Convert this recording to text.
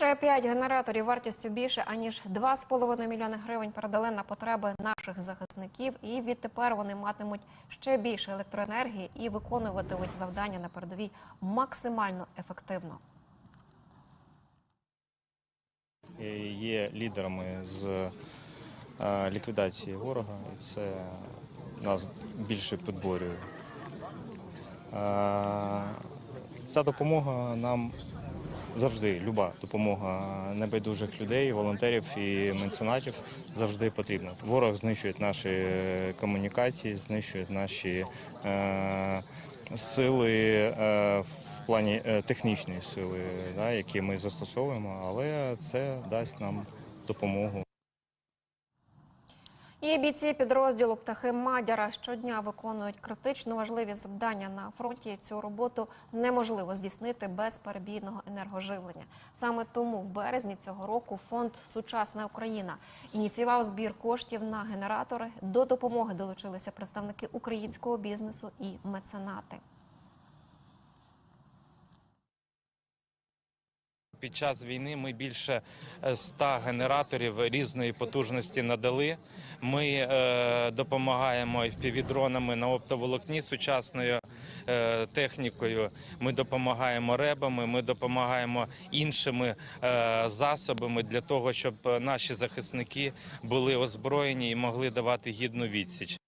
Ще 5 генераторів вартістю більше аніж 2,5 мільйони гривень передали на потреби наших захисників, і відтепер вони матимуть ще більше електроенергії і виконуватимуть завдання на передовій максимально ефективно. є лідерами з е, ліквідації ворога, це нас більше підборює. Е, Ця допомога нам завжди, люба допомога небайдужих людей, волонтерів і меценатів завжди потрібна. Ворог знищує наші комунікації, знищує наші е, сили е, в плані е, технічної сили, да, які ми застосовуємо, але це дасть нам допомогу. І бійці підрозділу птахи Мадяра щодня виконують критично важливі завдання на фронті. Цю роботу неможливо здійснити без перебійного енергоживлення. Саме тому в березні цього року фонд Сучасна Україна ініціював збір коштів на генератори. До допомоги долучилися представники українського бізнесу і меценати. Під час війни ми більше е, 100 генераторів різної потужності надали. Ми е, допомагаємо FPV-дронами на оптоволокні сучасною е, технікою. Ми допомагаємо ребами, ми допомагаємо іншими е, засобами для того, щоб наші захисники були озброєні і могли давати гідну відсіч.